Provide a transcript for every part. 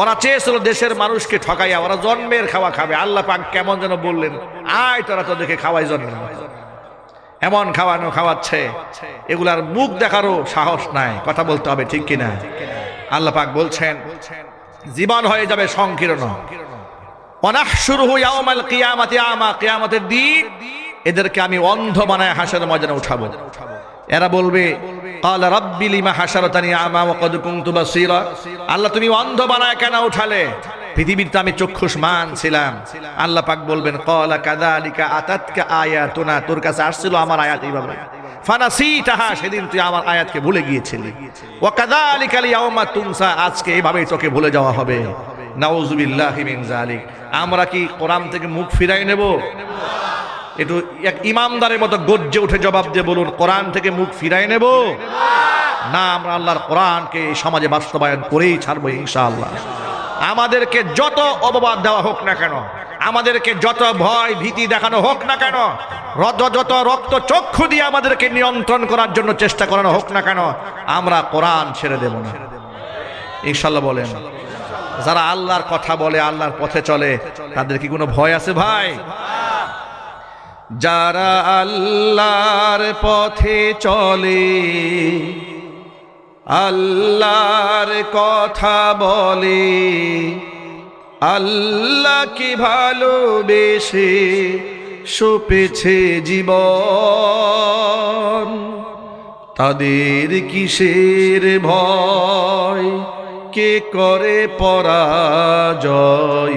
ওরা চেয়েছিল দেশের মানুষকে ঠকাইয়া, ওরা জন্মের খাওয়া খাবে। আল্লাহ পাক কেমন যেন বললেন, আয় তোরা তো দেখে খাওয়াই জন্ম। এমন খাওয়ানো খাওয়াচ্ছে। এগুলার মুখ দেখারও সাহস নাই। কথা বলতে হবে, ঠিক কিনা? আল্লাহ পাক বলছেন, জীবন হয়ে যাবে সংকীর্ণ। অনাহ শুরু ইয়াউমাল কিয়ামাতি, আমা কিয়ামতের দিন এদেরকে আমি অন্ধ বানায় হাসার ময়দানে উঠাবো। এরা বলবে আল্লাহ, তুমি অন্ধ বানায় কেন উঠালে? পৃথিবীর তো আমি চক্ষুষ্মান ছিলাম। আল্লাহ পাক বলবেন, কলা কাদা আলিকা আতাতকা আয়াতনা। তোর কাছে আসছিল আমার আয়াত এইভাবে। আমরা কি কোরআন থেকে মুখ ফিরাই নেব? একটু এক ইমামদারের মতো গর্জে উঠে জবাব দিয়ে বলুন, কোরআন থেকে মুখ ফিরাই নেব? না, আমরা আল্লাহর কোরআনকে এই সমাজে বাস্তবায়ন করেই ছাড়বো ইনশাআল্লাহ। আমাদেরকে যত অপবাদ দেওয়া হোক না কেন, আমাদেরকে যত ভয় ভীতি দেখানো হোক না কেন যত রক্ত চক্ষু দিয়ে আমাদেরকে নিয়ন্ত্রণ করার জন্য চেষ্টা করানো হোক না কেন, আমরা কোরআন ছেড়ে দেব না। ইনশাল্লাহ বলেন, যারা আল্লাহর কথা বলে, আল্লাহর পথে চলে, তাদের কি কোনো ভয় আছে ভাই? যারা আল্লাহর পথে চলে, আল্লাহর কথা বলে আল্লাহ কি ভালোবেসে সপেছে জীবন। তাদের কিসের ভয়? কে করে পরাজয়?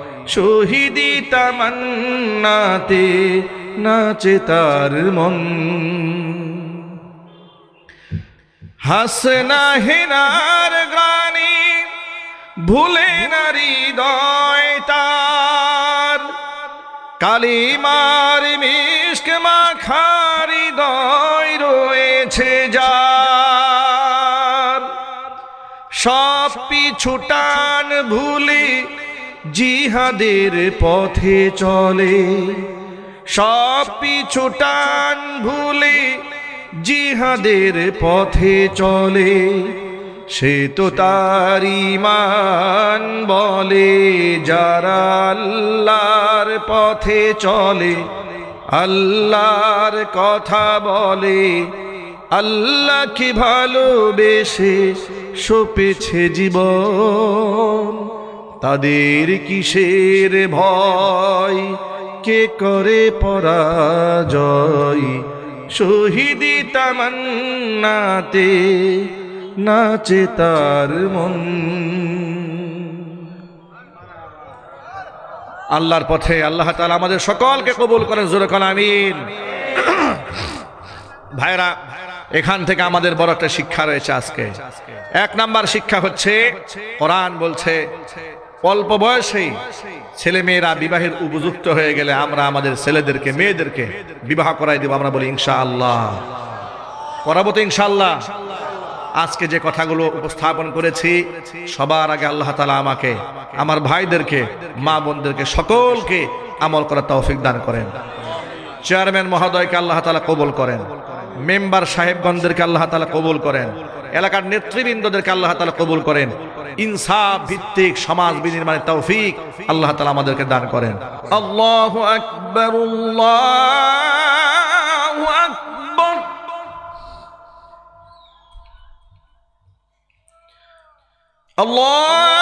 শহীদি তামান্নাতে নাচে তার মন। হাসনা হেনার গ্রানি ভুলে নারী দয় তার। কালিমার মিষ্ক মাখারি দয় রয়েছে যার। সব পিছুটান ভুলে জিহাদের পথে চলে। সব পিছুটান ভুলে জিহাদের পথে চলে। সে তো তার ইমান বলে, যারা আল্লাহর পথে চলে, আল্লাহর কথা বলে। আল্লাহ কি ভালোবেসে সপেছে জীবন। তাদের কিসের ভয়? কে করে পরাজয়? শহীদি তামান্নাতে নাচে তার মন। আল্লাহর পথে আল্লাহ তালা আমাদের সকলকে কবুল করেন, জোরে কল আমিন। ভাইরা, এখান থেকে আমাদের বড় একটা শিক্ষা রয়েছে আজকে। এক নাম্বার শিক্ষা হচ্ছে, কোরআন বলছে অল্প বয়সেই ছেলে মেয়েরা বিবাহের উপযুক্ত হয়ে গেলে আমরা আমাদের ছেলেদেরকে, মেয়েদেরকে বিবাহ করাই দেব। আমরা বলি ইনশা আল্লাহ করাবো তো, ইনশাআল্লাহ। আজকে যে কথাগুলো উপস্থাপন করেছি, সবার আগে আল্লাহ তালা আমাকে, আমার ভাইদেরকে, মা বোনদেরকে সকলকে আমল করার তৌফিক দান করেন। চেয়ারম্যান মহোদয়কে আল্লাহ তালা কবুল করেন। মেম্বার সাহেবগঞ্জদেরকে আল্লাহ তালা কবুল করেন। এলাকার নেতৃবৃন্দদেরকে আল্লাহ তালা কবুল করেন। ইনসাফ ভিত্তিক সমাজ বিনির্মাণের তৌফিক আল্লাহ তালা আমাদেরকে দান করেন। আল্লাহ আকবর আকবর, আল্লাহ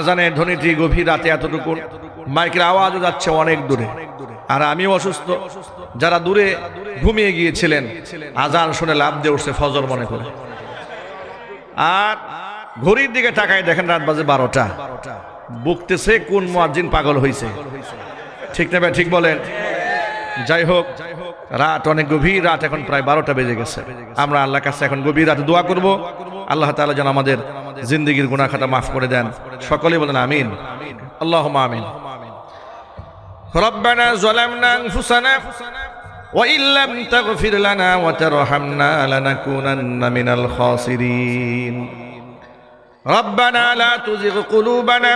আজানের ধ্বনিটি গভীর রাতে এতটুকু মাইকের আওয়াজও যাচ্ছে অনেক দূরে। আর আমিও অসুস্থ। যারা দূরে ঘুমিয়ে গিয়েছিলেন, আজান শুনে লাভ দিয়ে উঠছে ফজর মনে করে। আর ঘড়ির দিকে তাকায় দেখেন রাত বাজে বারোটা। বুকতেছে কোন মুয়াজ্জিন পাগল হয়েছে ঠিক না ঠিক বলেন? যাই হোক, রাত অনেক গভীর, রাত এখন প্রায় বারোটা বেজে গেছে। আমরা আল্লাহর কাছে এখন গভীর রাতে দোয়া করব। আল্লাহ তাআলা যেন আমাদের জিন্দগির গুনাহ খাতা মাফ করে দেন সকলেই বলেন আমিন আল্লাহ আমিন ربنا ظلمنا أنفسنا وإن لم تغفر لنا وترحمنا لنكونن من الخاسرين ربنا لا تزغ قلوبنا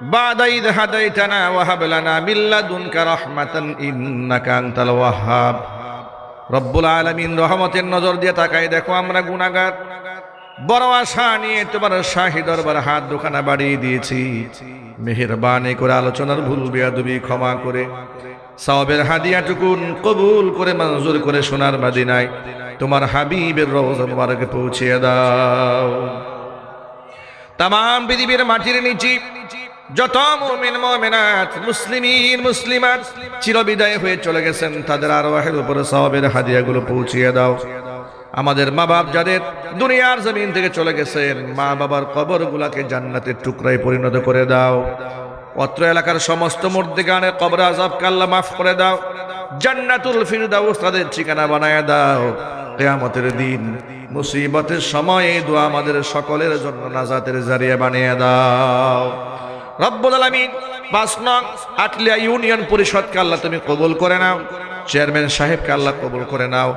بعد إذ هديتنا وهب لنا من لدنك رحمة إنك أنت الوهاب রব্বুল আলমিন রহমতের নজর দিয়ে তাকাই দেখো আমরা গুনাগার বড় আশা নিয়ে তোমার শাহী দরবার হাত দোকানা বাড়িয়ে দিয়েছি। মেহেরবানি করে আলোচনার ভুল, বেয়াদবি ক্ষমা করে সাওবের হাদিয়াটুকুন কবুল করে, মঞ্জুর করে সোনার মাদিনায় তোমার হাবিবের মুবারকে পৌঁছিয়ে দাও। তাম পৃথিবীর মাটির নিচে যত মুমিন, মুমিনাত, মুসলিমিন, মুসলিমাত চিরবিদায় হয়ে চলে গেছেন, তাদের আরওয়াহের উপরে সওয়াবের হাদিয়াগুলো পৌঁছিয়ে দাও। আমাদের মা বাপ যাদের দুনিয়ার জমিন থেকে চলে গেছেন মা বাবার কবরগুলাকে জান্নাতের টুকরায় পরিণত করে দাও। অত্র এলাকার সমস্ত মূর্তিগানের কবর আজাব কাল্লা মাফ করে দাও। জান্নাতুল ফিরদাউস তাদের ঠিকানা বানায় দাও। কেয়ামতের দিন মুসিবতের সময় দোয়া আমাদের সকলের জন্য নাজাতের জারিয়া বানিয়ে দাও। রব্বুল আলামিন পাঁচ নং আটলিয়া ইউনিয়ন পরিষদকে আল্লাহ তুমি কবুল করে নাও। চেয়ারম্যান সাহেবকে আল্লাহ কবুল করে নাও।